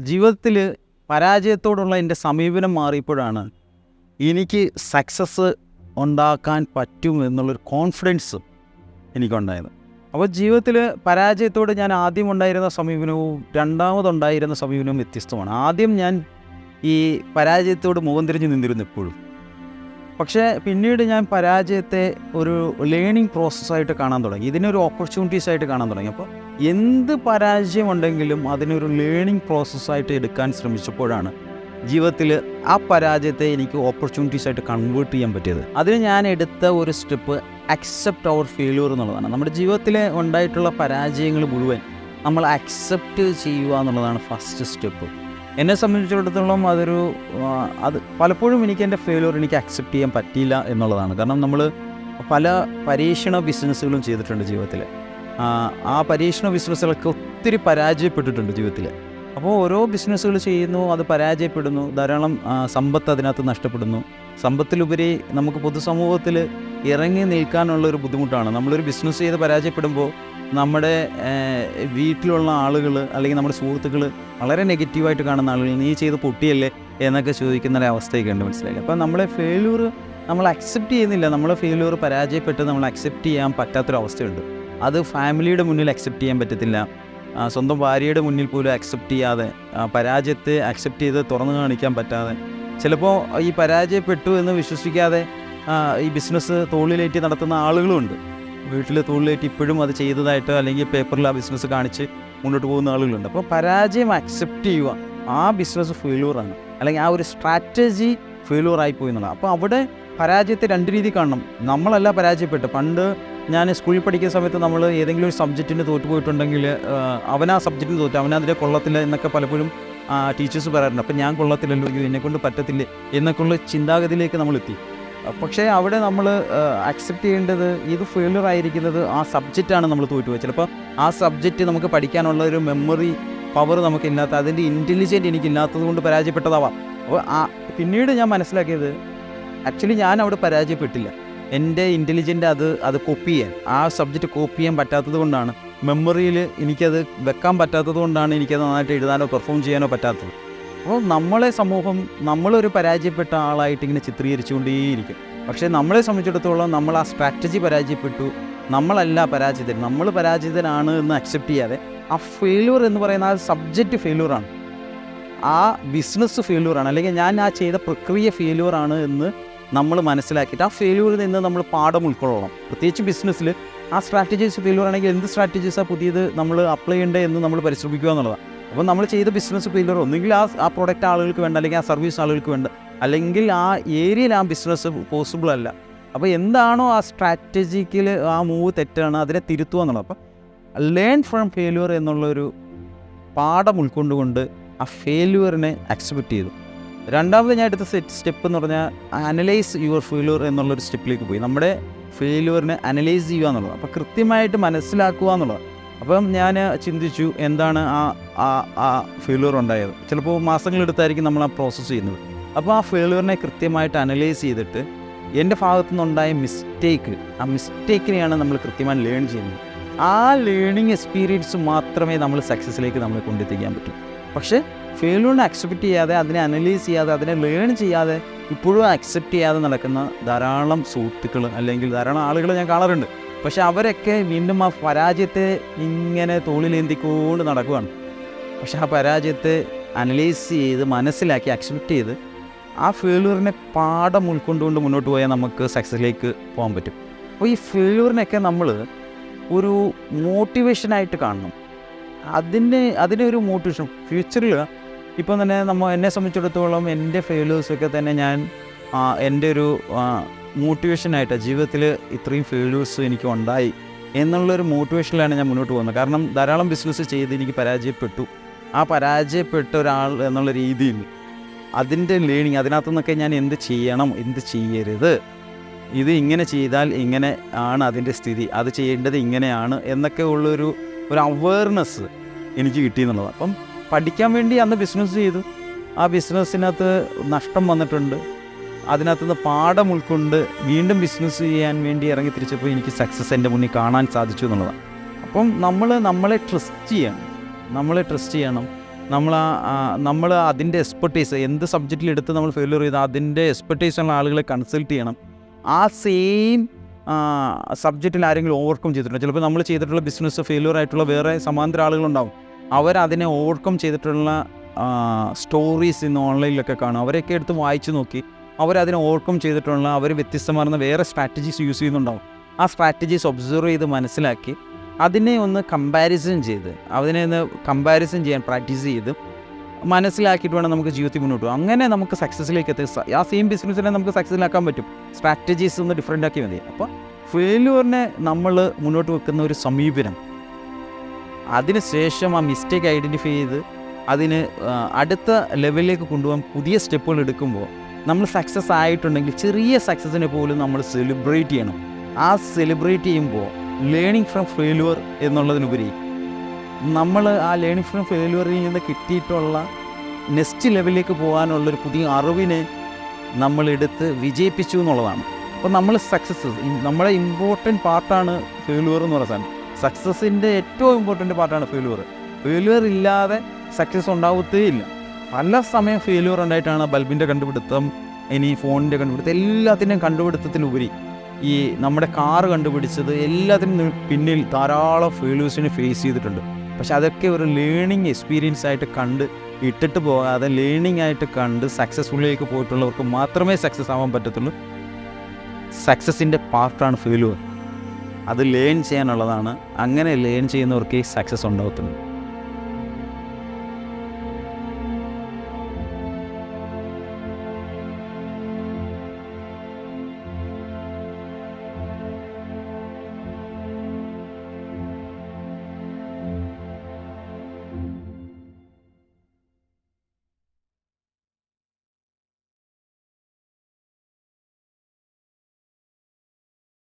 ജീവിതത്തിൽ പരാജയത്തോടുള്ള എന്റെ സമീപനം മാറിയപ്പോഴാണ് എനിക്ക് സക്സസ് ഉണ്ടാക്കാൻ പറ്റും എന്നുള്ളൊരു കോൺഫിഡൻസ് എനിക്കുണ്ടായത്. അപ്പോൾ ജീവിതത്തിൽ പരാജയത്തോട് ഞാൻ ആദ്യം ഉണ്ടായിരുന്ന സമീപനവും രണ്ടാമതുണ്ടായിരുന്ന സമീപനവും വ്യത്യസ്തമാണ്. ആദ്യം ഞാൻ ഈ പരാജയത്തോട് മുഖം തിരിഞ്ഞ് നിന്നിരുന്നു എപ്പോഴും. പക്ഷേ പിന്നീട് ഞാൻ പരാജയത്തെ ഒരു ലേണിംഗ് പ്രോസസ്സായിട്ട് കാണാൻ തുടങ്ങി. ഇതിനൊരു ഓപ്പർച്യൂണിറ്റീസ് ആയിട്ട് കാണാൻ തുടങ്ങി. അപ്പോൾ എന്ത് പരാജയമുണ്ടെങ്കിലും അതിനൊരു ലേണിംഗ് പ്രോസസ്സായിട്ട് എടുക്കാൻ ശ്രമിച്ചപ്പോഴാണ് ജീവിതത്തിൽ ആ പരാജയത്തെ എനിക്ക് ഓപ്പർച്യൂണിറ്റീസ് ആയിട്ട് കൺവേർട്ട് ചെയ്യാൻ പറ്റിയത്. അതിന് ഞാൻ എടുത്ത ഒരു സ്റ്റെപ്പ് അക്സെപ്റ്റ് അവർ ഫെയിലിയർ എന്നുള്ളതാണ്. നമ്മുടെ ജീവിതത്തിൽ ഉണ്ടായിട്ടുള്ള പരാജയങ്ങൾ മുഴുവൻ നമ്മൾ അക്സെപ്റ്റ് ചെയ്യുക എന്നുള്ളതാണ് ഫസ്റ്റ് സ്റ്റെപ്പ് എന്നെ സംബന്ധിച്ചിടത്തോളം അതൊരു അത് പലപ്പോഴും എനിക്ക് എന്റെ ഫെയിലിയർ എനിക്ക് അക്സെപ്റ്റ് ചെയ്യാൻ പറ്റിയില്ല എന്നുള്ളതാണ്. കാരണം നമ്മൾ പല പരീക്ഷണ ബിസിനസ്സുകളും ചെയ്തിട്ടുണ്ട് ജീവിതത്തിൽ ആ, പരീക്ഷണ ബിസിനസ്സുകളൊക്കെ ഒത്തിരി പരാജയപ്പെട്ടിട്ടുണ്ട് ജീവിതത്തിൽ. അപ്പോൾ ഓരോ ബിസിനസ്സുകൾ ചെയ്യുന്നു അത് പരാജയപ്പെടുന്നു ധാരാളം സമ്പത്ത് അതിനകത്ത് നഷ്ടപ്പെടുന്നു. സമ്പത്തിലുപരി നമുക്ക് പൊതുസമൂഹത്തിൽ ഇറങ്ങി നിൽക്കാനുള്ള ഒരു ബുദ്ധിമുട്ടാണ്. നമ്മളൊരു ബിസിനസ് ചെയ്ത് പരാജയപ്പെടുമ്പോൾ നമ്മുടെ വീട്ടിലുള്ള ആളുകൾ അല്ലെങ്കിൽ നമ്മുടെ സുഹൃത്തുക്കൾ വളരെ നെഗറ്റീവായിട്ട് കാണുന്ന ആളുകൾ നീ ചെയ്ത് പൊട്ടിയല്ലേ? എന്നൊക്കെ ചോദിക്കുന്ന ഒരു അവസ്ഥയൊക്കെ ഉണ്ട് മനസ്സിലായി അപ്പോൾ നമ്മളെ ഫെയിലൂർ നമ്മൾ അക്സെപ്റ്റ് ചെയ്യുന്നില്ല. നമ്മളെ ഫെയിലൂർ പരാജയപ്പെട്ട് നമ്മൾ അക്സെപ്റ്റ് ചെയ്യാൻ പറ്റാത്തൊരവസ്ഥയുണ്ട്. അത് ഫാമിലിയുടെ മുന്നിൽ അക്സെപ്റ്റ് ചെയ്യാൻ പറ്റത്തില്ല. സ്വന്തം ഭാര്യയുടെ മുന്നിൽ പോലും അക്സെപ്റ്റ് ചെയ്യാതെ പരാജയത്തെ അക്സെപ്റ്റ് ചെയ്ത് തുറന്നു കാണിക്കാൻ പറ്റാതെ. ചിലപ്പോൾ ഈ പരാജയപ്പെട്ടു എന്ന് വിശ്വസിക്കാതെ ഈ ബിസിനസ് തോളിലേറ്റി നടത്തുന്ന ആളുകളുണ്ട് വീട്ടിൽ തോളിലേറ്റി ഇപ്പോഴും അത് ചെയ്തതായിട്ട് അല്ലെങ്കിൽ പേപ്പറിൽ ആ ബിസിനസ് കാണിച്ച് മുന്നോട്ട് പോകുന്ന ആളുകളുണ്ട്. അപ്പോൾ പരാജയം അക്സെപ്റ്റ് ചെയ്യുക ആ ബിസിനസ് ഫെയിലൂറാണ് അല്ലെങ്കിൽ ആ ഒരു സ്ട്രാറ്റജി ഫെയിലൂറായി പോയി എന്നുള്ളത് അപ്പോൾ അവിടെ പരാജയത്തെ രണ്ട് രീതി കാണണം. നമ്മളല്ല പരാജയപ്പെട്ട് പണ്ട് ഞാൻ സ്കൂളിൽ പഠിക്കുന്ന സമയത്ത് നമ്മൾ ഏതെങ്കിലും ഒരു സബ്ജക്റ്റിന് തോറ്റുപോയിട്ടുണ്ടെങ്കിൽ അവൻ ആ സബ്ജക്റ്റിന് തോറ്റു അവനതിന്റെ കൊള്ളത്തില്ല എന്നൊക്കെ പലപ്പോഴും ടീച്ചേഴ്സ് പറയാറുണ്ട്. അപ്പം ഞാൻ കൊള്ളത്തില്ലല്ലോ എന്നെക്കൊണ്ട് പറ്റത്തില്ല? എന്നൊക്കെയുള്ള ചിന്താഗതിയിലേക്ക് നമ്മൾ എത്തി. പക്ഷേ അവിടെ നമ്മൾ അക്സെപ്റ്റ് ചെയ്യേണ്ടത് ഇത് ഫെയിലിയർ ആയിരിക്കുന്നത് ആ സബ്ജക്റ്റാണ് നമ്മൾ തോറ്റുപോയത് ചിലപ്പോൾ ആ സബ്ജക്റ്റ് നമുക്ക് പഠിക്കാനുള്ള ഒരു മെമ്മറി പവർ നമുക്കില്ലാത്ത അതിന്റെ ഇന്റലിജന്റ് എനിക്കില്ലാത്തത് കൊണ്ട് പരാജയപ്പെട്ടതാവാം. അപ്പോൾ ആ പിന്നീട് ഞാൻ മനസ്സിലാക്കിയത് ആക്ച്വലി ഞാൻ അവിടെ പരാജയപ്പെട്ടില്ല. എന്റെ ഇന്റലിജന്റ് അത് അത് കോപ്പി ചെയ്യാൻ. ആ സബ്ജക്റ്റ് കോപ്പി ചെയ്യാൻ പറ്റാത്തത് കൊണ്ടാണ്. മെമ്മറിയിൽ എനിക്കത് വെക്കാൻ പറ്റാത്തത് കൊണ്ടാണ് എനിക്കത് നന്നായിട്ട് എഴുതാനോ പെർഫോം ചെയ്യാനോ പറ്റാത്തത്. അപ്പോൾ നമ്മളെ സമൂഹം നമ്മളൊരു പരാജയപ്പെട്ട ആളായിട്ട് ഇങ്ങനെ ചിത്രീകരിച്ചുകൊണ്ടേയിരിക്കും. പക്ഷേ നമ്മളെ സംബന്ധിച്ചിടത്തോളം നമ്മൾ ആ സ്ട്രാറ്റജി പരാജയപ്പെട്ടു. നമ്മളല്ല പരാജിതൻ. നമ്മൾ പരാജിതനാണ് എന്ന് അക്സെപ്റ്റ് ചെയ്യാതെ ആ ഫെയിലൂർ എന്ന് പറയുന്ന ആ സബ്ജക്റ്റ് ഫെയിലൂറാണ് ആ ബിസിനസ് ഫെയിലൂറാണ് അല്ലെങ്കിൽ ഞാൻ ആ ചെയ്ത പ്രക്രിയ ഫെയിലൂറാണ് എന്ന് നമ്മൾ മനസ്സിലാക്കിയിട്ട് ആ ഫെയിലൂരിൽ നിന്ന് നമ്മൾ പാഠം ഉൾക്കൊള്ളണം. പ്രത്യേകിച്ച് ബിസിനസ്സിൽ ആ സ്ട്രാറ്റജീസ് ഫെയിലൂർ ആണെങ്കിൽ എന്ത് സ്ട്രാറ്റജീസാണ് പുതിയത് നമ്മൾ അപ്ലൈ ചെയ്യേണ്ടത് എന്ന് നമ്മൾ പരിശ്രമിക്കുക എന്നുള്ളതാണ് അപ്പോൾ നമ്മൾ ചെയ്ത ബിസിനസ് ഫെയിലൂർ ഒന്നുകിൽ ആ ആ പ്രോഡക്റ്റ് ആളുകൾക്ക് വേണ്ട അല്ലെങ്കിൽ ആ സർവീസ് ആളുകൾക്ക് വേണ്ട അല്ലെങ്കിൽ ആ ഏരിയയിൽ ആ ബിസിനസ് പോസിബിൾ അല്ല. അപ്പോൾ എന്താണോ ആ സ്ട്രാറ്റജിക്കിൽ ആ മൂവ് തെറ്റാണ് അതിനെ തിരുത്തുക എന്നുള്ളത്. അപ്പോൾ ലേൺ ഫ്രം ഫെയിലുവർ എന്നുള്ളൊരു പാഠം ഉൾക്കൊണ്ടുകൊണ്ട് ആ ഫെയിലുവറിനെ അക്സെപ്റ്റ് ചെയ്തു. രണ്ടാമത് ഞാൻ എടുത്ത സെറ്റ് സ്റ്റെപ്പ് എന്ന് പറഞ്ഞാൽ അനലൈസ് യുവർ ഫെയിലുവർ എന്നുള്ളൊരു സ്റ്റെപ്പിലേക്ക് പോയി. നമ്മുടെ ഫെയിലുവറിനെ അനലൈസ് ചെയ്യുക എന്നുള്ളത് അപ്പോൾ കൃത്യമായിട്ട് മനസ്സിലാക്കുക എന്നുള്ളത് അപ്പം ഞാൻ ചിന്തിച്ചു എന്താണ് ആ ആ ആ ഫെയിലുവർ ഉണ്ടായത്. ചിലപ്പോൾ മാസങ്ങളെടുത്തായിരിക്കും നമ്മൾ ആ പ്രോസസ്സ് ചെയ്യുന്നത്. അപ്പോൾ ആ ഫെയിലുവറിനെ കൃത്യമായിട്ട് അനലൈസ് ചെയ്തിട്ട് എന്റെ ഭാഗത്തു നിന്നുണ്ടായ മിസ്റ്റേക്ക് ആ മിസ്റ്റേക്കിനെയാണ് നമ്മൾ കൃത്യമായി ലേൺ ചെയ്യുന്നത്. ആ ലേണിംഗ് എക്സ്പീരിയൻസ് മാത്രമേ നമ്മൾ സക്സസ്സിലേക്ക് നമ്മളെ കൊണ്ടെത്തിക്കാൻ പറ്റൂ. പക്ഷേ ഫെയിലൂറിനെ അക്സെപ്റ്റ് ചെയ്യാതെ അതിനെ അനലൈസ് ചെയ്യാതെ അതിനെ ലേൺ ചെയ്യാതെ ഇപ്പോഴും അക്സെപ്റ്റ് ചെയ്യാതെ നടക്കുന്ന ധാരാളം സുഹൃത്തുക്കൾ അല്ലെങ്കിൽ ധാരാളം ആളുകൾ ഞാൻ കാണാറുണ്ട്. പക്ഷെ അവരൊക്കെ വീണ്ടും ആ പരാജയത്തെ ഇങ്ങനെ തോളിലേന്തിക്കൊണ്ട് നടക്കുകയാണ് പക്ഷെ ആ പരാജയത്തെ അനലൈസ് ചെയ്ത് മനസ്സിലാക്കി അക്സെപ്റ്റ് ചെയ്ത് ആ ഫെയിലൂറിനെ പാഠം ഉൾക്കൊണ്ടുകൊണ്ട് മുന്നോട്ട് പോയാൽ നമുക്ക് സക്സസ്സിലേക്ക് പോകാൻ പറ്റും. അപ്പോൾ ഈ ഫെയിലൂറിനൊക്കെ നമ്മൾ ഒരു മോട്ടിവേഷനായിട്ട് കാണണം. അതിന് അതിനൊരു മോട്ടിവേഷൻ ഫ്യൂച്ചറിൽ ഇപ്പം തന്നെ നമ്മൾ എന്നെ സംബന്ധിച്ചിടത്തോളം എന്റെ ഫെയിലേഴ്സൊക്കെ തന്നെ ഞാൻ എന്റെ ഒരു മോട്ടിവേഷനായിട്ട് ജീവിതത്തിൽ ഇത്രയും ഫെയിലേഴ്സ് എനിക്ക് ഉണ്ടായി എന്നുള്ളൊരു മോട്ടിവേഷനിലാണ് ഞാൻ മുന്നോട്ട് പോകുന്നത്. കാരണം ധാരാളം ബിസിനസ് ചെയ്ത് എനിക്ക് പരാജയപ്പെട്ടു. ആ പരാജയപ്പെട്ട ഒരാൾ എന്നുള്ള രീതിയിൽ അതിന്റെ ലേണിങ് അതിനകത്തു നിന്നൊക്കെ ഞാൻ എന്ത് ചെയ്യണം എന്ത് ചെയ്യരുത്? ഇത് ഇങ്ങനെ ചെയ്താൽ ഇങ്ങനെ ആണ് അതിന്റെ സ്ഥിതി. അത് ചെയ്യേണ്ടത് ഇങ്ങനെയാണ് എന്നൊക്കെ ഉള്ളൊരു ഒരു അവയർനെസ് എനിക്ക് കിട്ടി എന്നുള്ളതാണ്. അപ്പം പഠിക്കാൻ വേണ്ടി അന്ന് ബിസിനസ് ചെയ്തു. ആ ബിസിനസ്സിനകത്ത് നഷ്ടം വന്നിട്ടുണ്ട്. അതിനകത്ത് നിന്ന് പാഠം ഉൾക്കൊണ്ട് വീണ്ടും ബിസിനസ് ചെയ്യാൻ വേണ്ടി ഇറങ്ങി തിരിച്ചപ്പോൾ എനിക്ക് സക്സസ് എന്റെ മുന്നിൽ കാണാൻ സാധിച്ചു എന്നുള്ളതാണ്. അപ്പം നമ്മൾ നമ്മളെ ട്രസ്റ്റ് ചെയ്യണം. നമ്മളെ ട്രസ്റ്റ് ചെയ്യണം. നമ്മൾ നമ്മൾ അതിന്റെ എക്സ്പെർട്ടീസ് എന്ത് സബ്ജക്റ്റിൽ എടുത്ത് നമ്മൾ ഫെയിലിയർ ചെയ്ത് അതിന്റെ എക്സ്പെർട്ടീസ് ഉള്ള ആളുകളെ കൺസൾട്ട് ചെയ്യണം. ആ സെയിം സബ്ജക്റ്റിൽ ആരെങ്കിലും ഓവർകം ചെയ്തിട്ടുണ്ട്? ചിലപ്പോൾ നമ്മൾ ചെയ്തിട്ടുള്ള ബിസിനസ് ഫെയിലിയർ ആയിട്ടുള്ള വേറെ സമാന്തര ആളുകളുണ്ടാവും അവരതിനെ ഓവർകം ചെയ്തിട്ടുള്ള സ്റ്റോറീസ് ഇന്ന് ഓൺലൈനിലൊക്കെ കാണും. അവരെയൊക്കെ എടുത്ത് വായിച്ചു നോക്കി. അവരതിനെ ഓവർകം ചെയ്തിട്ടുള്ള അവർ വ്യത്യസ്തമാർന്ന വേറെ സ്ട്രാറ്റജീസ് യൂസ് ചെയ്യുന്നുണ്ടാവും. ആ സ്ട്രാറ്റജീസ് ഒബ്സർവ് ചെയ്ത് മനസ്സിലാക്കി അതിനെ ഒന്ന് കമ്പാരിസൺ ചെയ്ത് അതിനെ ഒന്ന് കമ്പാരിസൺ ചെയ്യാൻ പ്രാക്ടീസ് ചെയ്ത് മനസ്സിലാക്കിയിട്ട് വേണം നമുക്ക് ജീവിതത്തിൽ മുന്നോട്ട് പോകാം അങ്ങനെ നമുക്ക് സക്സസ്സിലേക്ക് എത്തി ആ സെയിം ബിസിനസ്സിനെ നമുക്ക് സക്സസ്സിലാക്കാൻ പറ്റും. സ്ട്രാറ്റജീസ് ഒന്ന് ഡിഫറെന്റ് ആക്കി മതി. അപ്പോൾ ഫെയിലുവറിനെ നമ്മൾ മുന്നോട്ട് വെക്കുന്ന ഒരു സമീപനം അതിനുശേഷം ആ മിസ്റ്റേക്ക് ഐഡന്റിഫൈ ചെയ്ത് അതിന് അടുത്ത ലെവലിലേക്ക് കൊണ്ടുപോകാൻ പുതിയ സ്റ്റെപ്പുകൾ എടുക്കുമ്പോൾ നമ്മൾ സക്സസ് ആയിട്ടുണ്ടെങ്കിൽ ചെറിയ സക്സസ്സിനെ പോലും നമ്മൾ സെലിബ്രേറ്റ് ചെയ്യണം. ആ സെലിബ്രേറ്റ് ചെയ്യുമ്പോൾ ലേണിംഗ് ഫ്രം ഫെയിലുവർ എന്നുള്ളതിനുപരി നമ്മൾ ആ ലേണിംഗ് ഫ്രം ഫെയിലുവറിൽ നിന്ന് കിട്ടിയിട്ടുള്ള നെക്സ്റ്റ് ലെവലിലേക്ക് പോകാനുള്ളൊരു പുതിയ അറിവിനെ നമ്മളെടുത്ത് വിജയിപ്പിച്ചു എന്നുള്ളതാണ്. അപ്പോൾ നമ്മൾ സക്സസ് നമ്മളെ ഇമ്പോർട്ടന്റ് പാർട്ടാണ് ഫെയിലുവർ എന്ന് പറയുന്ന സാധനം. സക്സസിന്റെ ഏറ്റവും ഇമ്പോർട്ടന്റ് പാർട്ടാണ് ഫെയിലുവർ ഫെയിലുവർ ഇല്ലാതെ സക്സസ് ഉണ്ടാവത്തേ ഇല്ല പല സമയം ഫെയിലുവർ ഉണ്ടായിട്ടാണ് ബൾബിന്റെ കണ്ടുപിടുത്തം ഇനി ഫോണിന്റെ കണ്ടുപിടുത്തം എല്ലാത്തിന്റെയും കണ്ടുപിടുത്തത്തിലുപരി ഈ നമ്മുടെ കാറ് കണ്ടുപിടിച്ചത് എല്ലാത്തിനും പിന്നിൽ ധാരാളം ഫെയിലേഴ്സിനെ ഫേസ് ചെയ്തിട്ടുണ്ട്. പക്ഷെ അതൊക്കെ ഒരു ലേണിംഗ് എക്സ്പീരിയൻസ് ആയിട്ട് കണ്ട് ഇട്ടിട്ട് പോകാതെ ലേണിംഗ് ആയിട്ട് കണ്ട് സക്സസ്ഫുള്ളിലേക്ക് പോയിട്ടുള്ളവർക്ക് മാത്രമേ സക്സസ് ആവാൻ പറ്റത്തുള്ളൂ. സക്സസിന്റെ പാർട്ടാണ് ഫെയിലുവർ അത് ലേൺ ചെയ്യാനുള്ളതാണ്. അങ്ങനെ ലേൺ ചെയ്യുന്നവർക്കേ സക്സസ് ഉണ്ടാകത്തുള്ളൂ